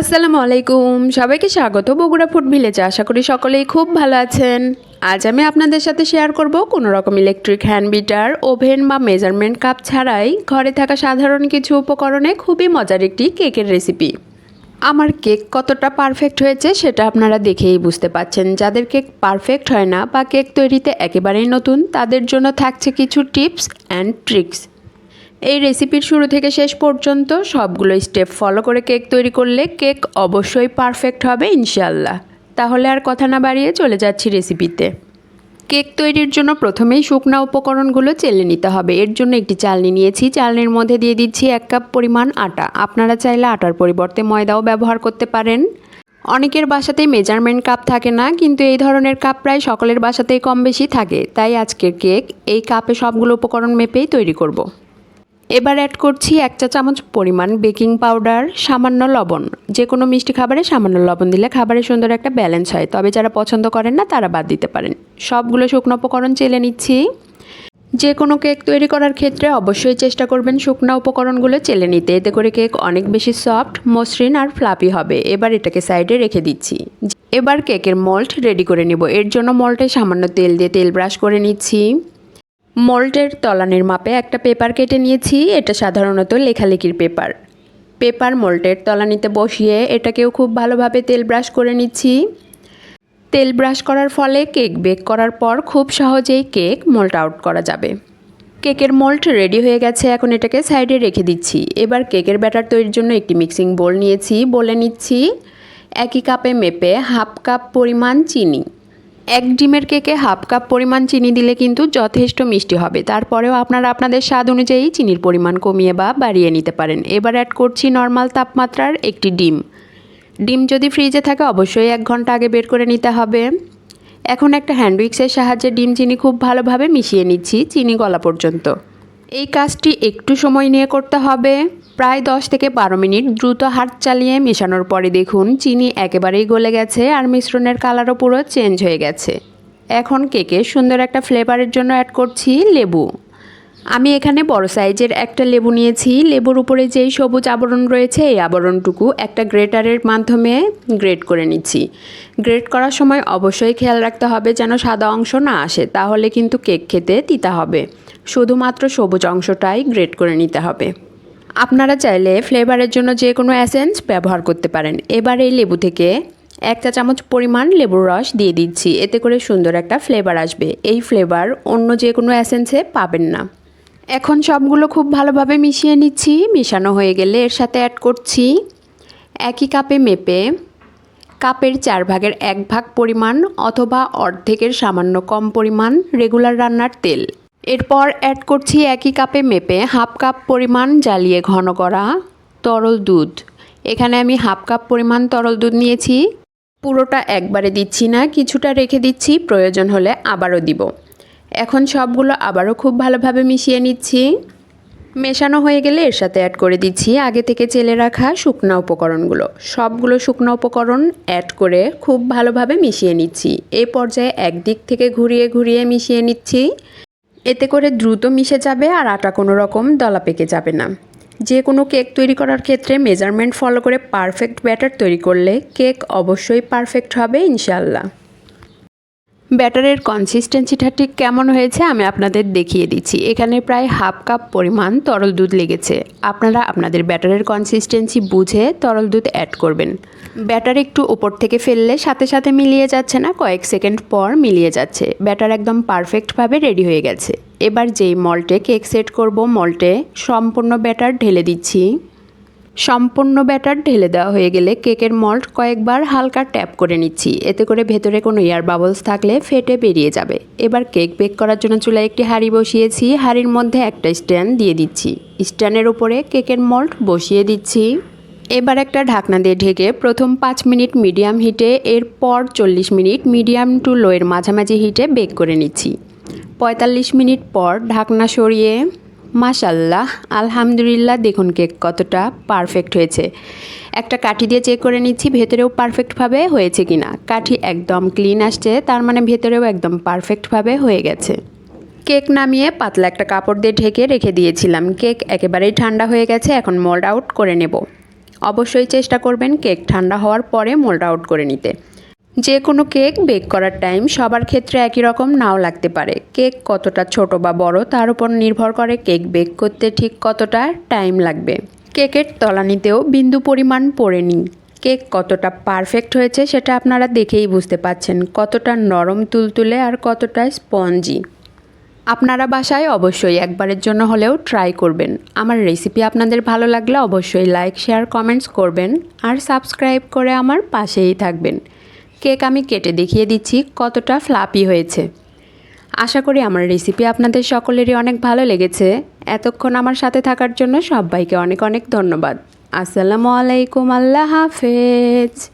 আসসালামু আলাইকুম। সবাইকে স্বাগত বগুড়া ফুড ভিলেজে। আশা করি সকলেই খুব ভালো আছেন। আজ আমি আপনাদের সাথে শেয়ার করব কোনো রকম ইলেকট্রিক হ্যান্ড বিটার ওভেন বা মেজারমেন্ট কাপ ছাড়াই। ঘরে থাকা সাধারণ কিছু উপকরণে খুবই মজার একটি কেকের রেসিপি আমার কেক কতটা পারফেক্ট হয়েছে সেটা আপনারা দেখেই বুঝতে পাচ্ছেন। যাদের কেক পারফেক্ট হয় না বা কেক তৈরিতে একেবারেই নতুন, তাদের জন্য থাকছে কিছু টিপস অ্যান্ড ট্রিক্স এই রেসিপির শুরু থেকে শেষ পর্যন্ত সবগুলো স্টেপ ফলো করে কেক তৈরি করলে কেক অবশ্যই পারফেক্ট হবে ইনশাল্লাহ তাহলে আর কথা না বাড়িয়ে চলে যাচ্ছি রেসিপিতে কেক তৈরির জন্য প্রথমেই শুকনা উপকরণগুলো চেলে নিতে হবে। এর জন্য একটি চালনি নিয়েছি। চালনির মধ্যে দিয়ে দিচ্ছি এক কাপ পরিমাণ আটা। আপনারা চাইলে আটার পরিবর্তে ময়দাও ব্যবহার করতে পারেন। অনেকের বাসাতেই মেজারমেন্ট কাপ থাকে না, কিন্তু এই ধরনের কাপ প্রায় সকলের বাসাতেই কম বেশি থাকে। তাই আজকের কেক এই কাপে সবগুলো উপকরণ মেপেই তৈরি করব। এবার অ্যাড করছি এক চা চামচ পরিমাণ বেকিং পাউডার সামান্য লবণ। যে কোনো মিষ্টি খাবারে সামান্য লবণ দিলে খাবারের সুন্দর একটা ব্যালেন্স হয়। তবে যারা পছন্দ করেন না, তারা বাদ দিতে পারেন। সবগুলো শুকনো উপকরণ চেলে নিচ্ছি। যে কোনো কেক তৈরি করার ক্ষেত্রে অবশ্যই চেষ্টা করবেন শুকনো উপকরণগুলো চেলে নিতে। এতে করে কেক অনেক বেশি সফট মসৃণ আর ফ্লাপি হবে। এবার এটাকে সাইডে রেখে দিচ্ছি। এবার কেকের মল্ট রেডি করে নেব। এর জন্য মল্টে সামান্য তেল দিয়ে তেল ব্রাশ করে নিচ্ছি। মল্টের তলানির মাপে একটা পেপার কেটে নিয়েছি, এটা সাধারণত লেখালেখির পেপার। পেপার মল্টের তলানিতে বসিয়ে এটাকেও খুব ভালোভাবে তেল ব্রাশ করে নিচ্ছি। তেল ব্রাশ করার ফলে কেক বেক করার পর খুব সহজেই কেক মোল্ট আউট করা যাবে। কেকের মোল্ট রেডি হয়ে গেছে, এখন এটাকে সাইডে রেখে দিচ্ছি। এবার কেকের ব্যাটার তৈরির জন্য একটি মিক্সিং বোল নিয়েছি, বলে নিচ্ছি। একই কাপে মেপে হাফ কাপ পরিমাণ চিনি। এক ডিমের কেকে হাফ কাপ পরিমাণ চিনি দিলে কিন্তু যথেষ্ট মিষ্টি হবে। তারপরেও আপনারা আপনাদের স্বাদ অনুযায়ী চিনির পরিমাণ কমিয়ে বা বাড়িয়ে নিতে পারেন। এবার অ্যাড করছি নর্মাল তাপমাত্রার একটি ডিম। ডিম যদি ফ্রিজে থাকে, অবশ্যই এক ঘণ্টা আগে বের করে নিতে হবে। এখন একটা হ্যান্ডউইক্সের সাহায্যে ডিম, চিনি খুব ভালোভাবে মিশিয়ে নিচ্ছি, চিনি গলা পর্যন্ত। এই কাজটি একটু সময় নিয়ে করতে হবে। প্রায় দশ থেকে বারো মিনিট দ্রুত হাত চালিয়ে মেশানোর পরে দেখুন চিনি একেবারেই গলে গেছে আর মিশ্রণের কালারও পুরো চেঞ্জ হয়ে গেছে। এখন কেকে সুন্দর একটা ফ্লেভারের জন্য অ্যাড করছি লেবু। আমি এখানে বড় সাইজের একটা লেবু নিয়েছি। লেবুর উপরে যেই সবুজ আবরণ রয়েছে, এই আবরণটুকু একটা গ্রেটারের মাধ্যমে গ্রেট করে নিচ্ছি। গ্রেট করার সময় অবশ্যই খেয়াল রাখতে হবে যেন সাদা অংশ না আসে, তাহলে কিন্তু কেক খেতে তিতা হবে। শুধুমাত্র সবুজ অংশটাই গ্রেট করে নিতে হবে। আপনারা চাইলে ফ্লেভারের জন্য যে কোনো অ্যাসেন্স ব্যবহার করতে পারেন। এবার এই লেবু থেকে এক চা চামচ পরিমাণ লেবুর রস দিয়ে দিচ্ছি। এতে করে সুন্দর একটা ফ্লেভার আসবে। এই ফ্লেভার অন্য যে কোনো অ্যাসেন্সে পাবেন না। এখন সবগুলো খুব ভালোভাবে মিশিয়ে নিচ্ছি। মিশানো হয়ে গেলে এর সাথে অ্যাড করছি একই কাপে মেপে কাপের চার ভাগের এক ভাগ পরিমাণ অথবা অর্ধেকের সামান্য কম পরিমাণ রেগুলার রান্নার তেল। এরপর অ্যাড করছি একই কাপে মেপে হাফ কাপ পরিমাণ জ্বালিয়ে ঘন করা তরল দুধ। এখানে আমি হাফ কাপ পরিমাণ তরল দুধ নিয়েছি। পুরোটা একবারে দিচ্ছি না, কিছুটা রেখে দিচ্ছি, প্রয়োজন হলে আবারও দিব। এখন সবগুলো আবারও খুব ভালোভাবে মিশিয়ে নিচ্ছি। মেশানো হয়ে গেলে এর সাথে অ্যাড করে দিচ্ছি আগে থেকে চেলে রাখা শুকনা উপকরণগুলো। সবগুলো শুকনো উপকরণ অ্যাড করে খুব ভালোভাবে মিশিয়ে নিচ্ছি। এই পর্যায়ে একদিক থেকে ঘুরিয়ে ঘুরিয়ে মিশিয়ে নিচ্ছি। এতে করে দ্রুত মিশে যাবে আর আটা কোনো রকম দলা পেকে যাবে না। যে কোনো কেক তৈরি করার ক্ষেত্রে মেজারমেন্ট ফলো করে পারফেক্ট ব্যাটার তৈরি করলে কেক অবশ্যই পারফেক্ট হবে ইনশাল্লাহ ব্যাটারের কনসিস্টেন্সিটা ঠিক কেমন হয়েছে আমি আপনাদের দেখিয়ে দিচ্ছি। এখানে প্রায় হাফ কাপ পরিমাণ তরল দুধ লেগেছে। আপনারা আপনাদের ব্যাটারের কনসিস্টেন্সি বুঝে তরল দুধ অ্যাড করবেন। ব্যাটার একটু উপর থেকে ফেললে সাথে সাথে মিলিয়ে যাচ্ছে না, কয়েক সেকেন্ড পর মিলিয়ে যাচ্ছে। ব্যাটার একদম পারফেক্টভাবে রেডি হয়ে গেছে। এবার যেই মল্টে কেক সেট করব, মল্টে সম্পূর্ণ ব্যাটার ঢেলে দিচ্ছি। সম্পূর্ণ ব্যাটার ঢেলে দেওয়া হয়ে গেলে কেকের মল্ট কয়েকবার হালকা ট্যাপ করে নিচ্ছি। এতে করে ভেতরে কোনো এয়ার বাবলস থাকলে ফেটে বেরিয়ে যাবে। এবার কেক বেক করার জন্য চুলায় একটি হাঁড়ি বসিয়েছি। হাঁড়ির মধ্যে একটা স্ট্যান্ড দিয়ে দিচ্ছি। স্ট্যান্ডের উপরে কেকের মল্ট বসিয়ে দিচ্ছি। এবার একটা ঢাকনা দিয়ে ঢেকে প্রথম পাঁচ মিনিট মিডিয়াম হিটে, এরপর চল্লিশ মিনিট মিডিয়াম টু লোয়ের মাঝামাঝি হিটে বেক করে নিচ্ছি। পঁয়তাল্লিশ মিনিট পর ঢাকনা সরিয়ে মাশাল্লাহ, আলহামদুলিল্লাহ, দেখুন কেক কতটা পারফেক্ট হয়েছে। একটা কাঠি দিয়ে চেক করে নিচ্ছি, ভেতরেও পারফেক্টভাবে হয়েছে কি না কাঠি একদম ক্লিন আসছে, তার মানে ভেতরেও একদম পারফেক্টভাবে হয়ে গেছে। কেক নামিয়ে পাতলা একটা কাপড় দিয়ে ঢেকে রেখে দিয়েছিলাম। কেক একেবারেই ঠান্ডা হয়ে গেছে, এখন মোল্ড আউট করে নেব। অবশ্যই চেষ্টা করবেন কেক ঠান্ডা হওয়ার পরে মোল্ড আউট করে নিতে। যে কোনো কেক বেক করার টাইম সবার ক্ষেত্রে একই রকম নাও লাগতে পারে। কেক কতটা ছোট বা বড় তার উপর নির্ভর করে কেক বেক করতে ঠিক কতটা টাইম লাগবে। কেকের তলানিতেও বিন্দু পরিমাণ পড়ে নিই কেক কতটা পারফেক্ট হয়েছে সেটা আপনারা দেখেই বুঝতে পাচ্ছেন, কতটা নরম তুলতুলে আর কতটা স্পঞ্জি আপনারা বাসায় অবশ্যই একবারের জন্য হলেও ট্রাই করবেন। আমার রেসিপি আপনাদের ভালো লাগলে অবশ্যই লাইক শেয়ার কমেন্টস করবেন আর সাবস্ক্রাইব করে আমার পাশেই থাকবেন। কেক আমি কেটে দেখিয়ে দিচ্ছি, কতটা ফ্লাপি হয়েছে। আশা করি আমার রেসিপি আপনাদের সকলেরই অনেক ভালো লেগেছে। এতক্ষণ আমার সাথে থাকার জন্য সবাইকে অনেক অনেক ধন্যবাদ। আসসালামু আলাইকুম, আল্লাহ হাফেজ।